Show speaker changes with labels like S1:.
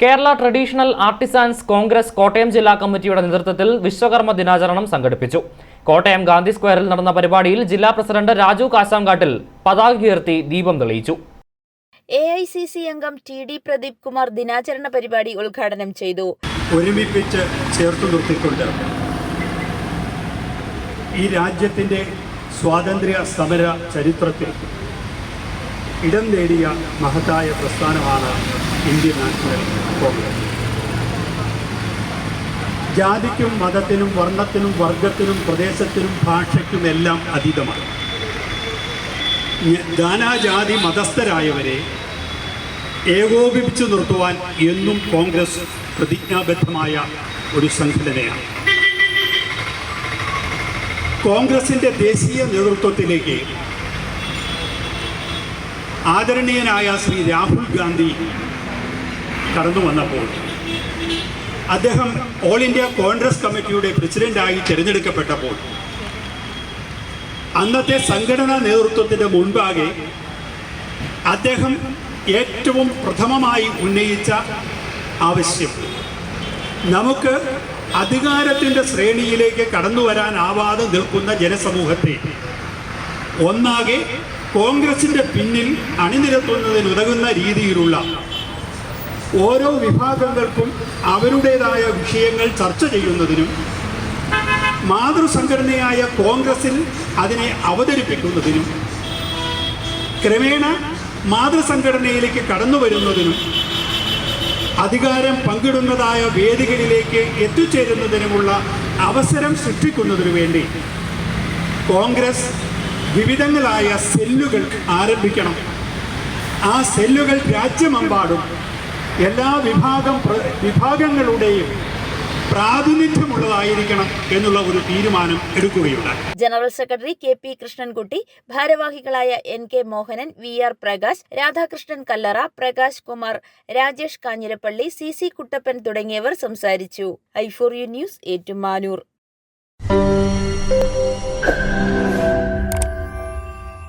S1: Kerala traditional artisans congress Kottayam ജില്ലാ കമ്മിറ്റിയുടെ നേതൃത്വത്തിൽ വിശ്വകർമ്മ ദിനാചരണം സംഘടിപ്പിച്ചു. കോട്ടയം ഗാന്ധി സ്ക്വയറിൽ നടന്ന പരിപാടിയിൽ ജില്ലാ പ്രസിഡന്റ് രാജു കാശാംകാട്ടിൽ പതാക ഉയർത്തി ദീപം തെളിയിച്ചു.
S2: എ ഐ സി സി അംഗം ടി ഡി പ്രദീപ് കുമാർ ദിനാചരണ പരിപാടി ഉദ്ഘാടനം ചെയ്തു.
S3: ഒരുമിപ്പിച്ച് ചേർത്തു നിർത്തിക്കൊണ്ട് ഈ രാജ്യത്തിന്റെ സ്വാതന്ത്ര്യ സമര ചരിത്രത്തിൽ ഇടം നേടിയ മഹത്തായ പ്രസ്ഥാനമാണ് ഇന്ത്യൻ നാഷണൽ കോൺഗ്രസ്. ജാതിക്കും മതത്തിനും വർണത്തിനും വർഗത്തിനും പ്രദേശത്തിനും ഭാഷയ്ക്കുമെല്ലാം അതീതമാണ്. നാനാജാതി മതസ്ഥരായവരെ ഏകോപിപ്പിച്ചു നിർത്തുവാൻ എന്നും കോൺഗ്രസ് പ്രതിജ്ഞാബദ്ധമായ ഒരു സംഘടനയാണ്. കോൺഗ്രസിന്റെ ദേശീയ നേതൃത്വത്തിലേക്ക് ആദരണീയനായ ശ്രീ രാഹുൽ ഗാന്ധി കടന്നു വന്നപ്പോൾ അദ്ദേഹം ഓൾ ഇന്ത്യ കോൺഗ്രസ് കമ്മിറ്റിയുടെ പ്രസിഡന്റായി തിരഞ്ഞെടുക്കപ്പെട്ടപ്പോൾ അന്നത്തെ സംഘടനാ നേതൃത്വത്തിന്റെ മുൻപാകെ അദ്ദേഹം ഏറ്റവും പ്രഥമമായി ഉന്നയിച്ച ആവശ്യം. നമുക്ക് അധികാരത്തിന്റെ ശ്രേണിയിലേക്ക് കടന്നു വരാനാവാതെ നിൽക്കുന്ന ജനസമൂഹത്തെ ഒന്നാകെ കോൺഗ്രസിന്റെ പിന്നിൽ അണിനിരത്തുന്നതിനുതകുന്ന രീതിയിലുള്ള ഓരോ വിഭാഗങ്ങൾക്കും അവരുടേതായ വിഷയങ്ങൾ ചർച്ച ചെയ്യുന്നതിനും മാതൃസംഘടനയായ കോൺഗ്രസിൽ അതിനെ അവതരിപ്പിക്കുന്നതിനും ക്രമേണ മാതൃസംഘടനയിലേക്ക് കടന്നു വരുന്നതിനും അധികാരം പങ്കിടുന്നതായ വേദികളിലേക്ക് എത്തിച്ചേരുന്നതിനുമുള്ള അവസരം സൃഷ്ടിക്കുന്നതിനു വേണ്ടി കോൺഗ്രസ് വിവിധങ്ങളായ സെല്ലുകൾ ആരംഭിക്കണം. ആ സെല്ലുകൾ രാജ്യമെമ്പാടും. എല്ലാ വിഭാഗം വിഭാഗങ്ങളുടെയും പ്രാതിനിധ്യമുള്ളതായിരിക്കണം എന്നുള്ള ഒരു തീരുമാനം എടുക്കുകയുണ്ടായി.
S2: General secretary K P Krishnankutty ഭാരവാഹികളായ N K Mohanan V R Prakash Radhakrishnan Kallara Prakash Kumar Rajesh Kanjirappally C C Kuttappan തുടങ്ങിയവർ സംസാരിച്ചു. I for U news Ettumanoor.